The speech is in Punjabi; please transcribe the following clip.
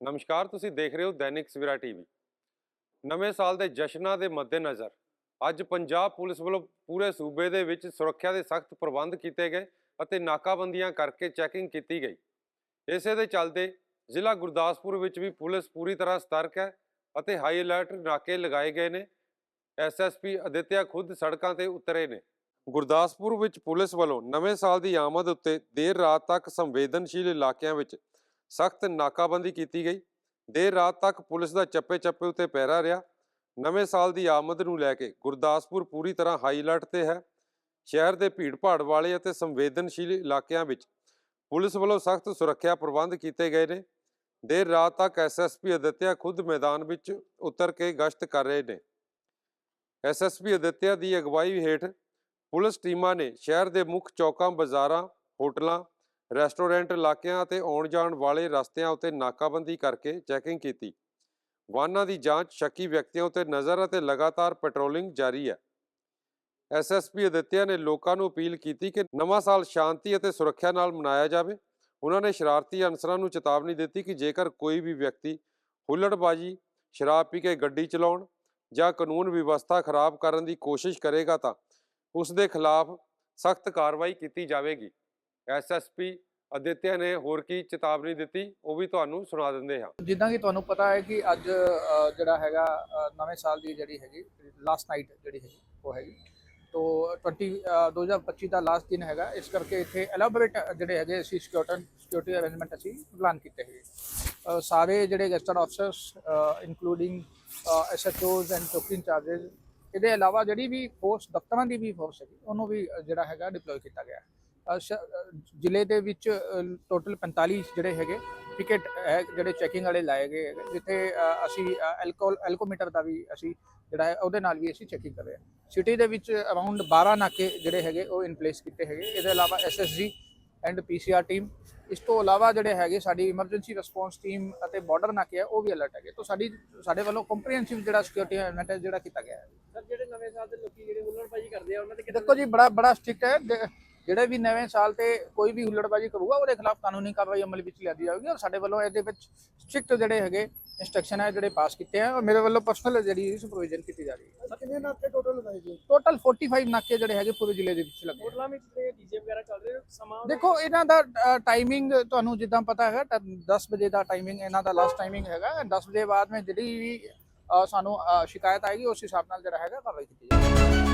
ਨਮਸਕਾਰ, ਤੁਸੀਂ ਦੇਖ ਰਹੇ ਹੋ ਦੈਨਿਕ ਸਵੇਰਾ ਟੀਵੀ। ਨਵੇਂ ਸਾਲ ਦੇ ਜਸ਼ਨਾਂ ਦੇ ਮੱਦੇਨਜ਼ਰ ਅੱਜ ਪੰਜਾਬ ਪੁਲਿਸ ਵੱਲੋਂ ਪੂਰੇ ਸੂਬੇ ਦੇ ਵਿੱਚ ਸੁਰੱਖਿਆ ਦੇ ਸਖਤ ਪ੍ਰਬੰਧ ਕੀਤੇ ਗਏ ਅਤੇ ਨਾਕਾਬੰਦੀਆਂ ਕਰਕੇ ਚੈਕਿੰਗ ਕੀਤੀ ਗਈ। ਇਸੇ ਦੇ ਚੱਲਦੇ ਜ਼ਿਲ੍ਹਾ ਗੁਰਦਾਸਪੁਰ ਵਿੱਚ ਵੀ ਪੁਲਿਸ ਪੂਰੀ ਤਰ੍ਹਾਂ ਸਤਰਕ ਹੈ ਅਤੇ ਹਾਈ ਅਲਰਟ ਨਾਕੇ ਲਗਾਏ ਗਏ ਨੇ। ਐਸਐਸਪੀ ਅਦਿੱਤਿਆ ਖੁਦ ਸੜਕਾਂ ਤੇ ਉਤਰੇ ਨੇ। ਗੁਰਦਾਸਪੁਰ ਵਿੱਚ ਪੁਲਿਸ ਵੱਲੋਂ ਨਵੇਂ ਸਾਲ ਦੀ ਆਮਦ ਉੱਤੇ ਦੇਰ ਰਾਤ ਤੱਕ ਸੰਵੇਦਨਸ਼ੀਲ ਇਲਾਕਿਆਂ ਵਿੱਚ ਸਖਤ ਨਾਕਾਬੰਦੀ ਕੀਤੀ ਗਈ। ਦੇਰ ਰਾਤ ਤੱਕ ਪੁਲਿਸ ਦਾ ਚੱਪੇ-ਚੱਪੇ ਉੱਤੇ ਪਹਿਰਾ ਰਿਹਾ। ਨਵੇਂ ਸਾਲ ਦੀ ਆਮਦ ਨੂੰ ਲੈ ਕੇ ਗੁਰਦਾਸਪੁਰ ਪੂਰੀ ਤਰ੍ਹਾਂ ਹਾਈ ਅਲਰਟ ਤੇ ਹੈ। ਸ਼ਹਿਰ ਦੇ ਭੀੜ-ਭਾੜ ਵਾਲੇ ਅਤੇ ਸੰਵੇਦਨਸ਼ੀਲ ਇਲਾਕਿਆਂ ਵਿੱਚ ਪੁਲਿਸ ਵੱਲੋਂ ਸਖਤ ਸੁਰੱਖਿਆ ਪ੍ਰਬੰਧ ਕੀਤੇ ਗਏ ਨੇ। ਦੇਰ ਰਾਤ ਤੱਕ ਐਸਐਸਪੀ ਅਦਿੱਤਿਆ ਖੁਦ ਮੈਦਾਨ ਵਿੱਚ ਉਤਰ ਕੇ ਗਸ਼ਤ ਕਰ ਰਹੇ ਨੇ। ਐਸਐਸਪੀ ਅਦਿੱਤਿਆ ਦੀ ਅਗਵਾਈ ਹੇਠ ਪੁਲਿਸ ਟੀਮਾਂ ਨੇ ਸ਼ਹਿਰ ਦੇ ਮੁੱਖ ਚੌਕਾਂ, ਬਾਜ਼ਾਰਾਂ, ਹੋਟਲਾਂ ਰੈਸਟੋਰੈਂਟ, ਇਲਾਕਿਆਂ ਅਤੇ ਆਉਣ ਜਾਣ ਵਾਲੇ ਰਸਤਿਆਂ ਉੱਤੇ ਨਾਕਾਬੰਦੀ ਕਰਕੇ ਚੈਕਿੰਗ ਕੀਤੀ। ਵਾਹਨਾਂ ਦੀ ਜਾਂਚ ਸ਼ੱਕੀ ਵਿਅਕਤੀਆਂ ਉੱਤੇ ਨਜ਼ਰ ਅਤੇ ਲਗਾਤਾਰ ਪੈਟਰੋਲਿੰਗ ਜਾਰੀ ਹੈ। ਐਸਐਸਪੀ ਅਦਿੱਤਿਆ ਨੇ ਲੋਕਾਂ ਨੂੰ ਅਪੀਲ ਕੀਤੀ ਕਿ ਨਵਾਂ ਸਾਲ ਸ਼ਾਂਤੀ ਅਤੇ ਸੁਰੱਖਿਆ ਨਾਲ ਮਨਾਇਆ ਜਾਵੇ। ਉਹਨਾਂ ਨੇ ਸ਼ਰਾਰਤੀ ਅਨਸਰਾਂ ਨੂੰ ਚੇਤਾਵਨੀ ਦਿੱਤੀ ਕਿ ਜੇਕਰ ਕੋਈ ਵੀ ਵਿਅਕਤੀ ਹੁੱਲੜਬਾਜੀ, ਸ਼ਰਾਬ ਪੀ ਕੇ ਗੱਡੀ ਚਲਾਉਣ ਜਾਂ ਕਾਨੂੰਨ ਵਿਵਸਥਾ ਖਰਾਬ ਕਰਨ ਦੀ ਕੋਸ਼ਿਸ਼ ਕਰੇਗਾ ਤਾਂ ਉਸ ਦੇ ਖਿਲਾਫ ਸਖਤ ਕਾਰਵਾਈ ਕੀਤੀ ਜਾਵੇਗੀ। ਐਸਐਸਪੀ ਅਦਿੱਤਿਆ ਨੇ ਹੋਰ ਕੀ ਚੇਤਾਵਨੀ ਦਿੱਤੀ ਉਹ ਵੀ ਤੁਹਾਨੂੰ ਸੁਣਾ ਦਿੰਦੇ ਹਾਂ। ਜਿੱਦਾਂ ਕਿ ਤੁਹਾਨੂੰ ਪਤਾ ਹੈ ਕਿ ਅੱਜ ਜਿਹੜਾ ਹੈਗਾ ਨਵੇਂ ਸਾਲ ਦੀ ਜਿਹੜੀ ਹੈਗੀ ਲਾਸਟ ਨਾਈਟ ਜਿਹੜੀ ਹੈਗੀ ਉਹ ਹੈਗੀ। ਤੋ 20 ਅ, 2025 ਦਾ ਲਾਸਟ ਦਿਨ ਹੈਗਾ। ਇਸ ਕਰਕੇ ਇੱਥੇ ਐਲਾਬੋਰੇਟ ਜਿਹੜੇ ਹੈਗੇ ਅਸੀਂ ਸਿਕਿਉਰਟੀ ਸਿਕਿਉਰਿਟੀ ਅਰੇਂਜਮੈਂਟ ਅਸੀਂ ਪਲਾਨ ਕੀਤੇ ਹੈਗੇ। ਸਾਰੇ ਜਿਹੜੇ gazetted officers including SHOs and ਚੌਕੀ ਇੰਚਾਰਜਸ ਇਹਦੇ ਇਲਾਵਾ ਜਿਹੜੀ ਵੀ ਫੋਰਸ ਦਫ਼ਤਰਾਂ ਦੀ ਵੀ ਫੋਰਸ ਹੈਗੀ ਉਹਨੂੰ ਵੀ ਜਿਹੜਾ ਹੈਗਾ ਡਿਪਲੋਏ ਕੀਤਾ ਗਿਆ। ਜ਼ਿਲ੍ਹੇ ਦੇ ਵਿੱਚ ਟੋਟਲ 45 ਜਿਹੜੇ ਹੈਗੇ ਪਿਕਟ ਹੈ ਜਿਹੜੇ ਚੈਕਿੰਗ ਵਾਲੇ ਲਾਏ ਗਏ ਜਿੱਥੇ ਅਸੀਂ ਐਲਕੋਹਲ ਐਲਕੋਮੀਟਰ ਦਾ ਵੀ ਅਸੀਂ ਜਿਹੜਾ ਹੈ ਉਹਦੇ ਨਾਲ ਵੀ ਅਸੀਂ ਚੈਕਿੰਗ ਕਰ ਰਹੇ ਹਾਂ। ਸਿਟੀ ਦੇ ਵਿੱਚ ਅਰਾਊਂਡ 12 ਨਾਕੇ ਜਿਹੜੇ ਹੈਗੇ ਉਹ ਇਨ ਪਲੇਸ ਕੀਤੇ ਹੈਗੇ। ਇਹਦੇ ਇਲਾਵਾ ਐਸਐਸਜੀ ਐਂਡ ਪੀਸੀਆਰ ਟੀਮ ਇਸ ਤੋਂ ਇਲਾਵਾ ਜਿਹੜੇ ਹੈਗੇ ਸਾਡੀ ਇਮਰਜੈਂਸੀ ਰਿਸਪੌਂਸ ਟੀਮ ਅਤੇ ਬਾਰਡਰ ਨਾਕੇ ਹੈ ਉਹ ਵੀ ਅਲਰਟ ਹੈਗੇ। ਤੋਂ ਸਾਡੀ ਸਾਡੇ ਵੱਲੋਂ ਕੰਪਰੀਹੈਂਸਿਵ ਜਿਹੜਾ ਸਿਕਿਉਰਿਟੀ ਹੈ ਜਿਹੜਾ ਕੀਤਾ ਗਿਆ ਹੈ। ਸਰ ਜਿਹੜੇ ਨਵੇਂ ਸਾਲ ਦੇ ਲੋਕੀ ਜਿਹੜੇ ਹੁੱਲੜਬਾਜੀ ਕਰਦੇ ਆ ਉਹਨਾਂ ਤੇ ਦੇਖੋ ਜੀ ਬੜਾ ਬੜਾ ਸਟ੍ਰਿਕਟ ਹੈ। ਦੇ- ਜਿਹੜੇ ਵੀ ਨਵੇਂ ਸਾਲ ਤੇ ਕੋਈ ਵੀ ਹੁੱਲੜਬਾਜੀ ਕਰੂਗਾ ਉਹਦੇ ਖਿਲਾਫ ਕਾਨੂੰਨੀ ਕਾਰਵਾਈ ਅਮਲ ਵਿੱਚ ਲਿਆਦੀ ਜਾਵੇਗੀ ਔਰ ਸਾਡੇ ਵੱਲੋਂ ਇਹਦੇ ਵਿੱਚ ਸਟ੍ਰਿਕਟ ਜਿਹੜੇ ਹੈਗੇ ਇੰਸਟਰਕਸ਼ਨ ਹੈ ਜਿਹੜੇ ਪਾਸ ਕੀਤੇ ਆ ਔਰ ਮੇਰੇ ਵੱਲੋਂ ਪਰਸਨਲ ਜਿਹੜੀ ਸੁਪਰਵਿਜ਼ਨ ਕੀਤੀ ਜਾ ਰਹੀ ਹੈ। ਕਿੰਨੇ ਨਾਕੇ ਟੋਟਲ ਲਗਾਏ ਜੀ ਟੋਟਲ 45 ਨਾਕੇ ਜਿਹੜੇ ਹੈਗੇ ਪੂਰੇ ਜ਼ਿਲ੍ਹੇ ਦੇ ਵਿੱਚ ਲੱਗੇ। ਹੋਟਲਾਂ ਵਿੱਚ ਜਿਹੜੇ ਡੀਜੇ ਵਗੈਰਾ ਚੱਲ ਰਹੇ ਸਮਾਂ ਦੇਖੋ ਇਹਨਾਂ ਦਾ ਟਾਈਮਿੰਗ ਤੁਹਾਨੂੰ ਜਿੱਦਾਂ ਪਤਾ ਹੈਗਾ ਤਾਂ 10 ਵਜੇ ਦਾ ਟਾਈਮਿੰਗ ਇਹਨਾਂ ਦਾ ਲਾਸਟ ਟਾਈਮਿੰਗ ਹੈਗਾ 10 ਵਜੇ ਬਾਅਦ ਵਿੱਚ ਜਿਹੜੀ ਵੀ ਸਾਨੂੰ ਸ਼ਿਕਾਇਤ ਆਏਗੀ ਉਸ ਹਿਸਾਬ ਨਾਲ ਜਿਹੜਾ ਹੈਗਾ ਕਾਰਵਾਈ ਕੀਤੀ ਜਾਏਗੀ